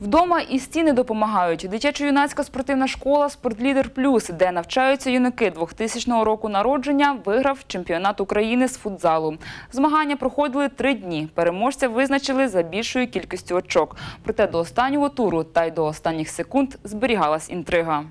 Вдома і стіни допомагають. Дитячо-юнацька спортивна школа «Спортлідер Плюс», де навчаються юнаки 2000 року народження, виграв чемпіонат України з футзалу. Змагання проходили три дні. Переможця визначили за більшою кількістю очок. Проте до останнього туру та й до останніх секунд зберігалась інтрига.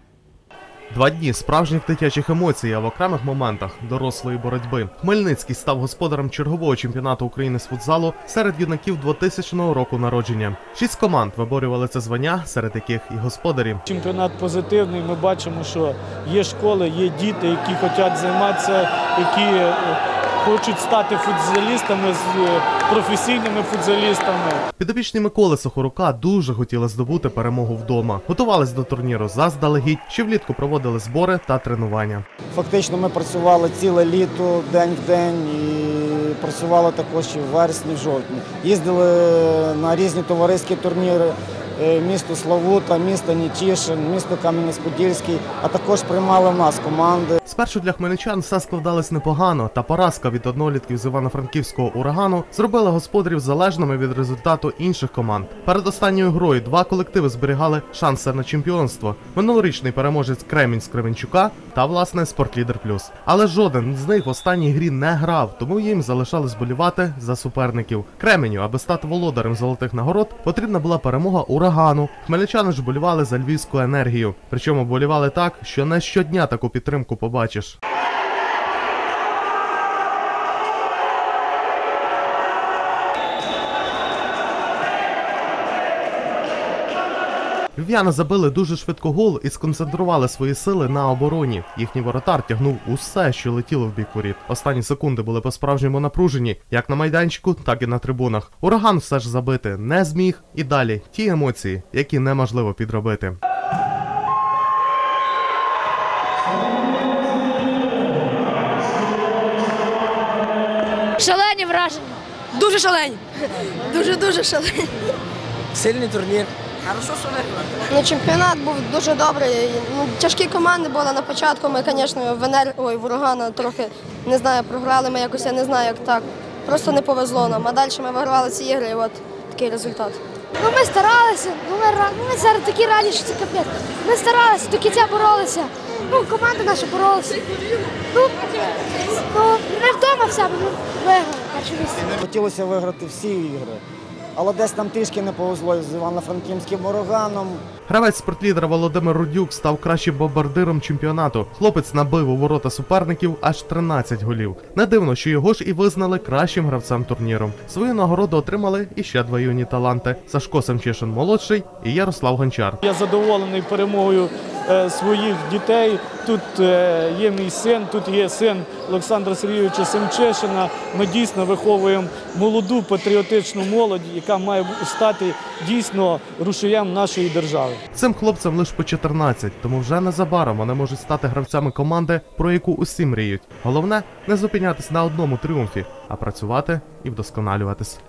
Два дні справжніх дитячих емоцій, а в окремих моментах дорослої боротьби. Хмельницький став господарем чергового чемпіонату України з футзалу серед юнаків 2000 року народження. Шість команд виборювали це звання, серед яких і господарі. Чемпіонат позитивний. Ми бачимо, що є школи, є діти, які хочуть займатися, які хочуть стати футзалістами, з е, професійними футзалістами. Підопічні Миколи Сохорука дуже хотіли здобути перемогу вдома. Готувались до турніру заздалегідь, ще влітку проводили збори та тренування. Фактично ми працювали ціле літо, день в день, і працювали також і в вересні, в жовтні. Їздили на різні товариські турніри. е, Місто Славута, місто Нітішин, місто Кам'янець-Подільський, а також приймали в нас команди. Спершу для хмельничан все складалось непогано, та поразка від однолітків з Івано-Франківського урагану зробила господарів залежними від результату інших команд. Перед останньою грою два колективи зберігали шанси на чемпіонство. Минулорічний переможець Кремінь з Кременчука та власне Спортлідер Плюс. Але жоден з них в останній грі не грав, тому їм залишалось болівати за суперників. Кременю, аби стати володарем золотих нагород, потрібна була перемога урагану. Хмельничани ж болівали за львівську енергію. Причому болівали так, що не щодня таку підтримку побачиш. Львів'яни забили дуже швидко гол і сконцентрували свої сили на обороні. Їхній воротар тягнув усе, що летіло в бік воріт. Останні секунди були по-справжньому напружені, як на майданчику, так і на трибунах. Ураган все ж забити не зміг. І далі ті емоції, які неможливо підробити. Шалені враження. Дуже шалені. Дуже-дуже шалені. Сильний турнір. Ну, чемпіонат був дуже добрий. Ну, тяжкі команди були на початку. Ми, звісно, Венер, ой, ворогана трохи не знаю, програли. Ми якось я не знаю, як так. Просто не повезло нам. А далі ми вигравали ці ігри, і от такий результат. Ну ми старалися. Ну ми, ну, ми зараз такі раді, що це капець. Ми старалися, до кінця боролися. Ну, команда наша боролася. Ну, ну не вдома вся, ми виграли. Хотілося виграти всі ігри, але десь нам трішки не повезло з Івано-Франківським ураганом. Гравець спортлідера Володимир Рудюк став кращим бомбардиром чемпіонату. Хлопець набив у ворота суперників аж 13 голів. Не дивно, що його ж і визнали кращим гравцем турніру. Свою нагороду отримали і ще два юні таланти: Сашко Семчишин молодший і Ярослав Гончар. Я задоволений перемогою своїх дітей. Тут е, є мій син, тут є син Олександра Сергійовича Семчишина. Ми дійсно виховуємо молоду патріотичну молодь, яка має стати дійсно рушієм нашої держави. Цим хлопцям лише по 14, тому вже незабаром вони можуть стати гравцями команди, про яку усі мріють. Головне не зупинятись на одному тріумфі, а працювати і вдосконалюватись.